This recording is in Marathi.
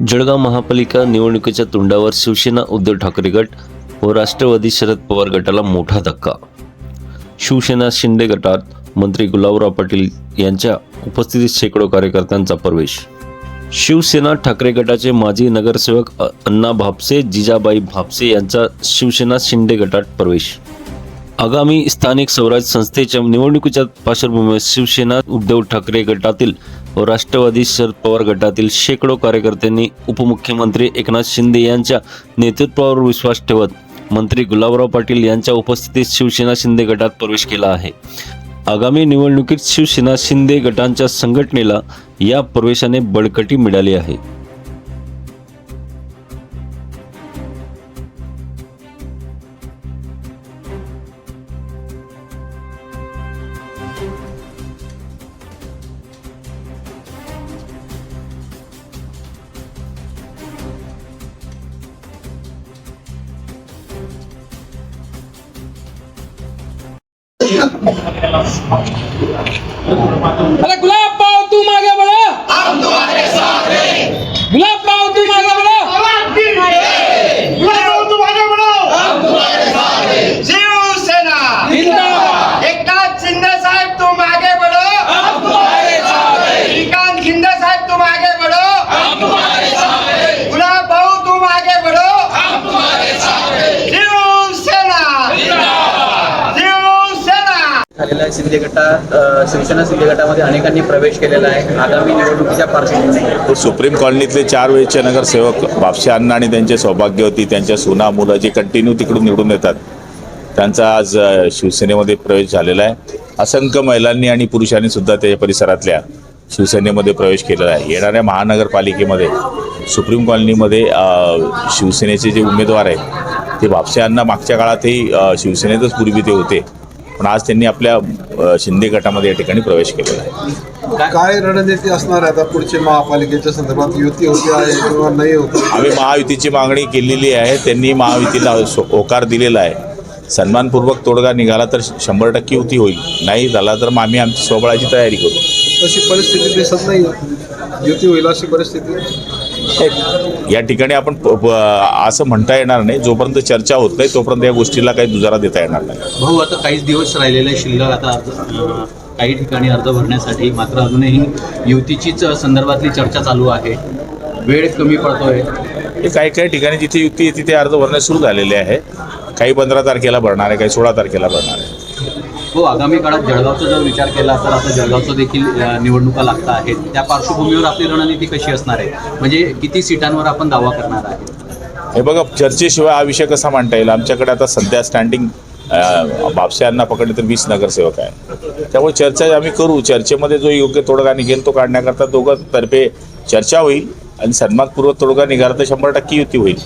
जळगाव महापालिका निवडणुकीच्या तोंडावर शिवसेना उद्धव ठाकरे गट व राष्ट्रवादी शरद पवार गटाला मोठा धक्का. शिवसेना शिंदे गटात मंत्री गुलाबराव पाटील यांच्या उपस्थितीत शेकडो कार्यकर्त्यांचा प्रवेश. शिवसेना ठाकरे गटाचे माजी नगरसेवक अण्णा भापसे जिजाबाई भापसे यांचा शिवसेना शिंदे गटात प्रवेश. आगामी स्थानिक स्वराज संस्थेच्या निवडणुकीच्या पार्श्वभूमीवर शिवसेना उद्धव ठाकरे गटातील राष्ट्रवादी शरद पवार गटातील शेकडो कार्यकर्त्यांनी उपमुख्यमंत्री एकनाथ शिंदे यांच्या नेतृत्वावर विश्वास ठेवत मंत्री गुलाबराव पाटील यांच्या उपस्थितीत शिवसेना शिंदे गटात प्रवेश केला आहे. आगामी निवडणुकीत शिवसेना शिंदे गटांच्या संघटनेला या प्रवेशाने बळकटी मिळाली आहे. আরে शिंदे गटात शिवसेना शिंदे गटामध्ये अनेकांनी प्रवेश केलेला आहे. आगामी निवडणुकीच्या पार्श्वभूमीवर. सुप्रीम कॉलनीतले चार वेळचे नगरसेवक बापशे अण्णा आणि त्यांचे सौभाग्यवती त्यांच्या सुना मुलं जे कंटिन्यू तिकडून निवडून येतात त्यांचा आज शिवसेनेमध्ये प्रवेश झालेला आहे. असंख्य महिलांनी आणि पुरुषांनी सुद्धा त्याच्या परिसरातल्या शिवसेनेमध्ये प्रवेश केलेला आहे. येणाऱ्या महानगरपालिकेमध्ये सुप्रीम कॉलनीमध्ये शिवसेनेचे जे उमेदवार आहेत ते बापशे अण्णा मागच्या काळातही शिवसेनेतच पूर्वी ते होते. पण आज त्यांनी आपल्या शिंदे गटामध्ये या ठिकाणी प्रवेश केलेला आहे. काय रणनीती असणार आहे आता पुढच्या महापालिकेच्या संदर्भात? युती होती आहे किंवा नाही होती? आम्ही महायुतीची मागणी केलेली आहे. त्यांनी महायुतीला होकार दिलेला आहे. सन्मानपूर्वक तोडगा निघाला तर शंभर टक्के युती होईल. नाही झाला तर मग आम्ही आमची सोबळाची तयारी करू. तशी परिस्थिती दिसत नाही. युती होईल अशी परिस्थिती? या ठिकाणी आपण असं म्हणता येणार नाही. जोपर्यंत चर्चा होत नाही तोपर्यंत या गोष्टीला काही दुजारा देता येणार नाही. भाऊ आता काहीच दिवस राहिलेले शिल्लक आता अर्ज काही ठिकाणी अर्ज भरण्यासाठी. मात्र अजूनही युतीचीच संदर्भातली चर्चा चालू आहे. वेळ कमी पडतोय. काही काही ठिकाणी जिथे युती तिथे अर्ज भरणे सुरू झालेले आहे. काही पंधरा तारखेला भरणार आहे काही सोळा तारखेला भरणार आहे. हो आगामी काळात जळगावचा जर विचार केला तर आता जळगावचं देखील निवडणुका लागत आहेत. त्या पार्श्वभूमीवर आपली रणनीती कशी असणार आहे? म्हणजे किती सीटांवर आपण दावा करणार आहे? हे बघा चर्चेशिवाय हा विषय कसा मांडता येईल? आमच्याकडे आता सध्या स्टँडिंग बापशांना पकडले तर वीस नगरसेवक आहे. त्यामुळे चर्चा आम्ही करू. चर्चेमध्ये जो योग्य तोडगा निघेल तो काढण्याकरता दोघं तर्फे चर्चा होईल आणि सन्मानपूर्वक तोडगा निघाला तर शंभर टक्के युती होईल.